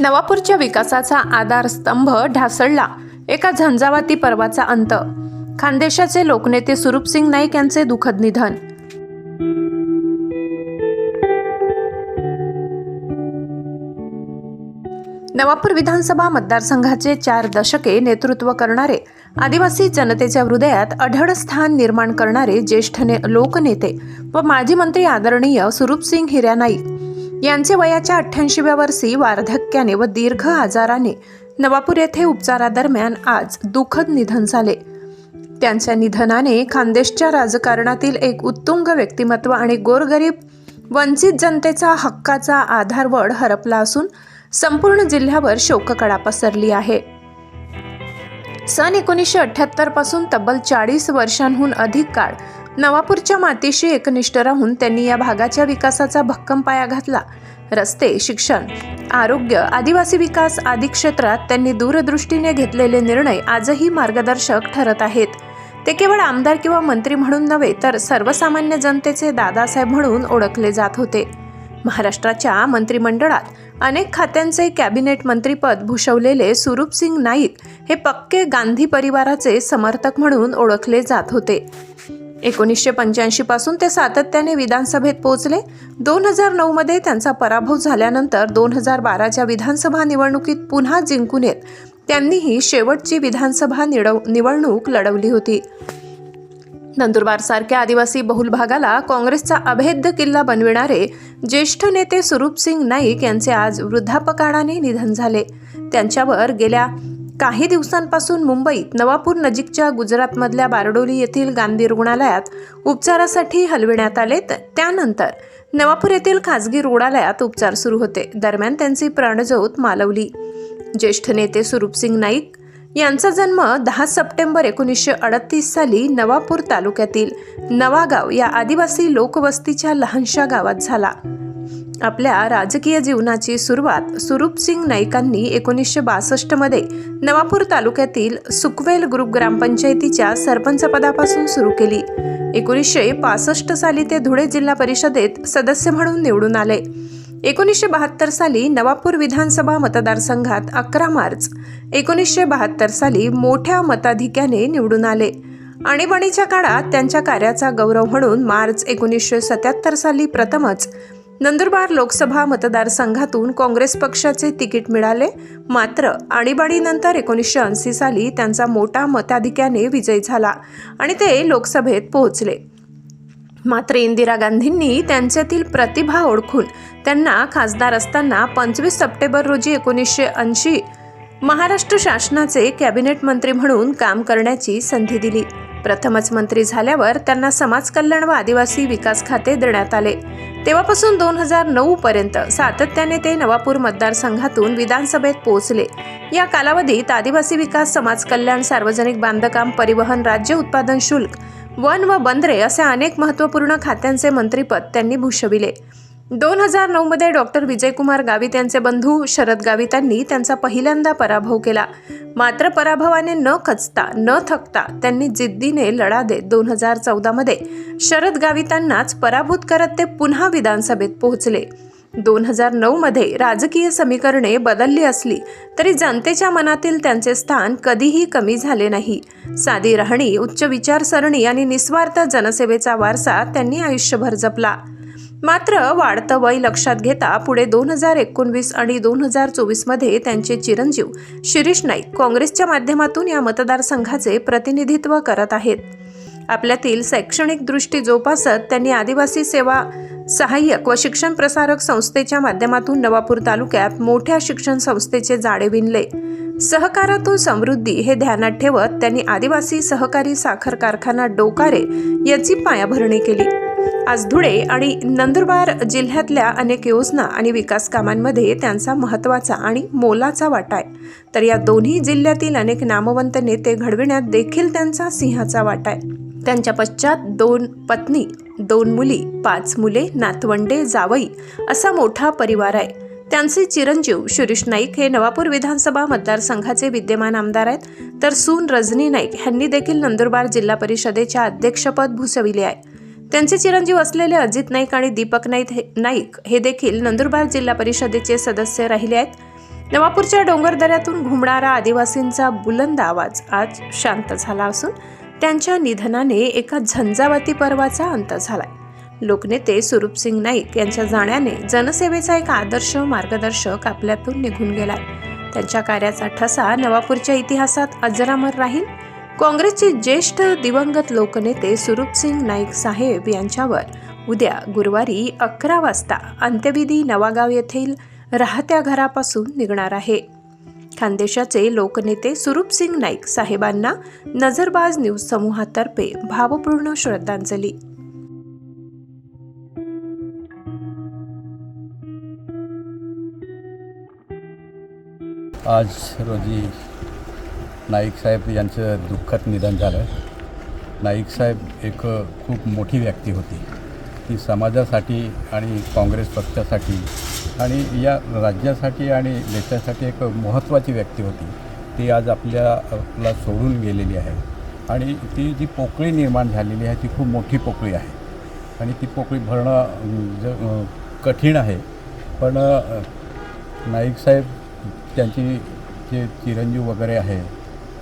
नवापूरच्या विकासाचा आधारस्तंभ ढासळला. एका झंझावाती पर्वाचा अंत. खानदेशाचे लोकनेते सुरूपसिंग नाईक यांचे दुःखद निधन. नवापूर विधानसभा मतदारसंघाचे चार दशके नेतृत्व करणारे आदिवासी जनतेच्या हृदयात अढळ स्थान निर्माण करणारे ज्येष्ठ ने लोकनेते व माजी मंत्री आदरणीय सुरूपसिंग हिऱ्या नाईक यांचे वयाच्या अठ्ठ्याऐंशीव्या वर्षी वार्धक्याने व दीर्घ आजाराने नवापूर येथे उपचारादरम्यान आज दुःखद निधन झाले. त्यांच्या निधनाने खानदेशच्या राजकारणातील एक उत्तुंग व्यक्तिमत्व आणि गोरगरीब वंचित जनतेचा हक्काचा आधारवड हरपला असून संपूर्ण जिल्ह्यावर शोककळा पसरली आहे. सन एकोणीसशे अठ्याहत्तरपासून तब्बल चाळीस वर्षांहून अधिक काळ नवापूरच्या मातीशी एकनिष्ठ राहून त्यांनी या भागाच्या विकासाचा भक्कम पाया घातला. रस्ते शिक्षण आरोग्य आदिवासी विकास आदी क्षेत्रात त्यांनी दूरदृष्टीने घेतलेले निर्णय आजही मार्गदर्शक ठरत आहेत. ते केवळ आमदार किंवा मंत्री म्हणून नव्हे तर सर्वसामान्य जनतेचे दादासाहेब म्हणून ओळखले जात होते. महाराष्ट्राच्या मंत्रिमंडळात अनेक खात्यांचे कॅबिनेट मंत्रीपद भूषवलेले सुरूपसिंग नाईक हे पक्के गांधी परिवाराचे समर्थक म्हणून ओळखले जात होते. एकोणीसशे पंच्याऐंशी पासून ते सातत्याने विधानसभेत पोहोचले. दोन हजार नऊमध्ये त्यांचा पराभव झाल्यानंतर दोन हजार बाराच्या विधानसभा निवडणुकीत पुन्हा जिंकून येत. त्यांनीही शेवटची विधानसभा निडव निवडणूक लढवली होती. नंदुरबारसारख्या आदिवासी बहुल भागाला काँग्रेसचा अभेद्य किल्ला बनविणारे ज्येष्ठ नेते सुरूपसिंग नाईक यांचे आज वृद्धापकाळाने निधन झाले. त्यांच्यावर गेल्या काही दिवसांपासून मुंबईत नवापूर नजीकच्या गुजरातमधल्या बारडोली येथील गांधी रुग्णालयात उपचारासाठी हलविण्यात आले. त्यानंतर नवापूर येथील खासगी रुग्णालयात उपचार सुरू होते. दरम्यान त्यांची प्राणज्योत मालवली. ज्येष्ठ नेते सुरूपसिंग नाईक यांचा जन्म दहा सप्टेंबर एकोणीसशे अडतीस साली नवापूर तालुक्यातील नवागाव या आदिवासी लोकवस्तीच्या लहानशा गावात झाला. आपल्या राजकीय जीवनाची सुरुवात सुरूपसिंग नाईकांनी एकोणीसशे बासष्टमध्ये नवापूर तालुक्यातील सुकवेल ग्रुप ग्रामपंचायतीच्या सरपंचपदापासून सुरू केली. एकोणीसशे पासष्ट साली ते धुळे जिल्हा परिषदेत सदस्य म्हणून निवडून आले. एकोणीसशे बहात्तर साली नवापूर विधानसभा मतदारसंघात अकरा मार्च एकोणीसशे बहात्तर साली मोठ्या मताधिक्याने निवडून आले. आणीबाणीच्या काळात त्यांच्या कार्याचा गौरव म्हणून मार्च एकोणीसशे सत्याहत्तर साली प्रथमच नंदुरबार लोकसभा मतदारसंघातून काँग्रेस पक्षाचे तिकीट मिळाले. मात्र आणीबाणीनंतर एकोणीसशे ऐंशी साली त्यांचा मोठा मताधिक्याने विजय झाला आणि ते लोकसभेत पोहोचले. मात्र इंदिरा गांधींनी त्यांच्यातील प्रतिभा ओळखून त्यांना खासदार असताना पंचवीस सप्टेंबर रोजी एकोणीसशे ऐंशी महाराष्ट्र शासनाचे कॅबिनेट मंत्री म्हणून काम करण्याची संधी दिली. प्रथमच मंत्री झाल्यावर त्यांना समाज कल्याण व आदिवासी विकास खाते देण्यात आले. तेव्हापासून दोन हजार नऊ पर्यंत सातत्याने ते नवापूर मतदारसंघातून विधानसभेत पोहोचले. या कालावधीत आदिवासी विकास समाज कल्याण सार्वजनिक बांधकाम परिवहन राज्य उत्पादन शुल्क वन व बंदरे असे अनेक महत्त्वपूर्ण खात्यांचे मंत्रीपद त्यांनी भूषविले. दोन हजार नऊमध्ये डॉक्टर विजयकुमार गावित यांचे बंधू शरद गावितांनी त्यांचा पहिल्यांदा पराभव केला. मात्र पराभवाने न खचता न थकता त्यांनी जिद्दीने लढा देत दोन हजार चौदामध्ये शरद गावितांनाच पराभूत करत ते पुन्हा विधानसभेत पोहोचले. दोन हजार नऊमध्ये राजकीय समीकरणे बदलली असली तरी जनतेच्या मनातील त्यांचे स्थान कधीही कमी झाले नाही. साधी राहणी उच्च विचारसरणी आणि निस्वार्थ जनसेवेचा वारसा त्यांनी आयुष्यभर जपला. मात्र वाढतं वय लक्षात घेता पुढे दोन हजार एकोणवीस आणि दोन हजार चोवीसमध्ये त्यांचे चिरंजीव शिरीष नाईक काँग्रेसच्या माध्यमातून या मतदारसंघाचे प्रतिनिधित्व करत आहेत. आपल्यातील शैक्षणिक दृष्टी जोपासत त्यांनी आदिवासी सेवा सहाय्यक व शिक्षण प्रसारक संस्थेच्या माध्यमातून नवापूर तालुक्यात मोठ्या शिक्षण संस्थेचे जाळे विणले. सहकारातून समृद्धी हे ध्यानात ठेवत त्यांनी आदिवासी सहकारी साखर कारखाना डोकारे याची पायाभरणी केली. आज धुळे आणि नंदुरबार जिल्ह्यातल्या अनेक योजना आणि विकास कामांमध्ये त्यांचा महत्त्वाचा आणि मोलाचा वाटा आहे. तर या दोन्ही जिल्ह्यातील अनेक नामवंत नेते घडविण्यात देखील त्यांचा सिंहाचा वाटा आहे. त्यांच्या पश्चात दोन पत्नी दोन मुली पाच मुले नातवंडे जावई असा मोठा परिवार आहे. त्यांचे चिरंजीव शिरीष नाईक हे नवापूर विधानसभा मतदारसंघाचे विद्यमान आमदार आहेत. तर सून रजनी नाईक यांनी देखील नंदुरबार जिल्हा परिषदेच्या अध्यक्षपद भूषविले आहे. त्यांचे चिरंजीव असलेले अजित नाईक आणि दीपक नाईक हे नाईक हे देखील नंदुरबार जिल्हा परिषदेचे सदस्य राहिले आहेत. नवापूरच्या डोंगरदऱ्यातून घुमणारा आदिवासींचा बुलंद आवाज आज शांत झाला असून त्यांच्या निधनाने एका झंझावाती पर्वाचा अंत झालाय. लोकनेते सुरूपसिंग नाईक यांच्या जाण्याने जनसेवेचा एक आदर्श मार्गदर्शक आपल्यातून निघून गेलाय. त्यांच्या कार्याचा ठसा नवापूरच्या इतिहासात अजरामर राहील. काँग्रेसचे ज्येष्ठ दिवंगत लोकनेते सुरूपसिंग नाईक साहेब यांच्यावर उद्या गुरुवारी अकरा वाजता अंत्यविधी नवागाव येथील राहत्या घरापासून निघणार आहे. खानदेशाचे लोकनेते सुरूपसिंग नाईक साहेबांना नजरबाज न्यूज समूहातर्फे भावपूर्ण श्रद्धांजली. आज रोजी नाईक साहेब यांचं दुःखद निधन झालं. नाईक साहेब एक खूप मोठी व्यक्ती होती. ती समाजासाठी आणि काँग्रेस पक्षासाठी आणि या राज्यासाठी आणि देशासाठी एक महत्त्वाची व्यक्ती होती. ती आज आपल्याला सोडून गेलेली आहे. आणि ती जी पोकळी निर्माण झालेली आहे ती खूप मोठी पोकळी आहे. आणि ती पोकळी भरणं ज कठीण आहे. पण नाईक साहेब त्यांची जे चिरंजीव वगैरे आहे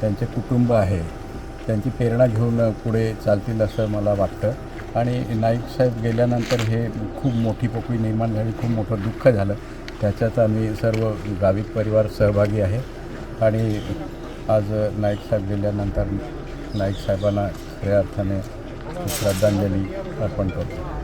त्यांचे कुटुंब आहे. त्यांची प्रेरणा घेऊन पुढे चालतील असं मला वाटतं. आणि नाईक साहेब गेल्यानंतर हे खूप मोठी पोकळी निर्माण झाली खूप मोठं दुःख झालं. त्याच्यात आम्ही सर्व गावित परिवार सहभागी आहे. आणि आज नाईक साहेब गेल्यानंतर नाईक साहेबांना खऱ्या अर्थाने श्रद्धांजली अर्पण करतो.